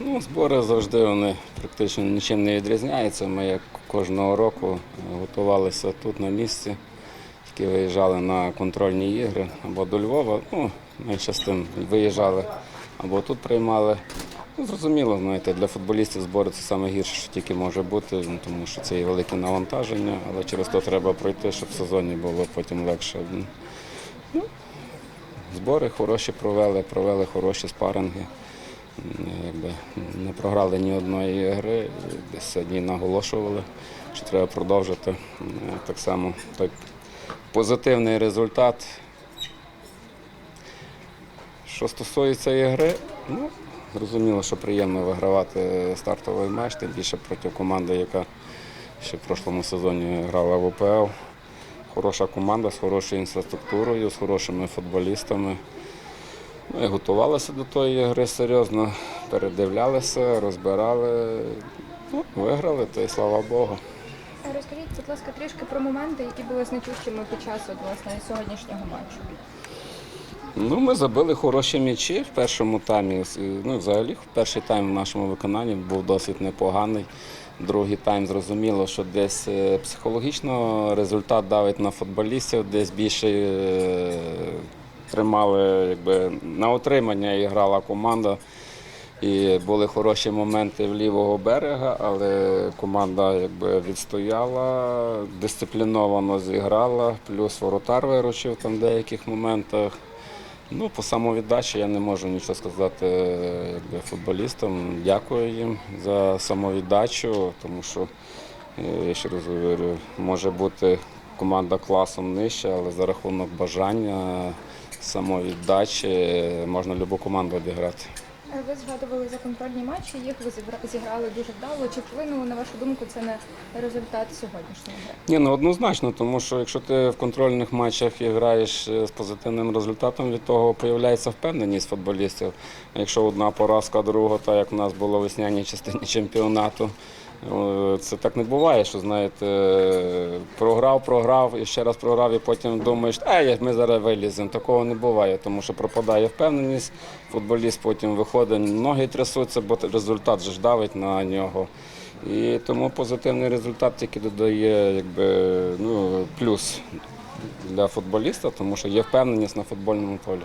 Збори завжди вони практично нічим не відрізняються. Ми як кожного року е, готувалися тут на місці, тільки виїжджали на контрольні ігри або до Львова. Ну, менше з тим виїжджали або тут приймали. Ну, зрозуміло, знаєте, для футболістів збори це найгірше, що тільки може бути, ну, тому що це є велике навантаження, але через то треба пройти, щоб в сезоні було потім легше. Ну, збори хороші провели, провели хороші спаринги. М, Якби не програли ні одної гри. Десь сьогодні наголошували, що треба продовжити. Так само той позитивний результат. Що стосується ігри, ну, зрозуміло, що приємно вигравати стартовий матч, тим більше проти команди, яка ще в прошлому сезоні грала в УПЛ. Хороша команда з хорошою інфраструктурою, з хорошими футболістами. Ми готувалися до тої гри серйозно, передивлялися, розбирали, ну, виграли, та й слава Богу. Розкажіть, будь ласка, трішки про моменти, які були значущими під час от, власне, сьогоднішнього матчу. Ну, ми забили хороші м'ячі в першому таймі. Ну, взагалі, перший тайм в нашому виконанні був досить непоганий. Другий тайм зрозуміло, що десь е, психологічно результат давить на футболістів, десь більше е, тримали якби, на отримання і грала команда. І були хороші моменти в лівого берега, але команда якби відстояла, дисципліновано зіграла, плюс воротар виручив там в деяких моментах. Ну, по самовіддачі я не можу нічого сказати якби, футболістам. Дякую їм за самовіддачу, тому що, е, я ще раз говорю, може бути команда класом нижче, але за рахунок бажання, самовіддачі можна будь-яку команду обіграти. Е, Ви згадували за контрольні матчі, їх ви зіграли дуже вдало. Чи вплинуло, на вашу думку, це на результат сьогоднішньої гри? Ні, ну однозначно, тому що якщо ти в контрольних матчах і граєш е, з позитивним результатом, від того появляється впевненість футболістів. Якщо одна поразка, друга, так як у нас було в весняній частині чемпіонату, це так не буває, що знаєте, програв, програв і ще раз програв, і потім думаєш, а ми зараз виліземо. Такого не буває, тому що пропадає впевненість, футболіст потім виходить, ноги трясуться, бо результат же давить на нього. І тому позитивний результат тільки додає якби, ну, плюс для футболіста, тому що є впевненість на футбольному полі.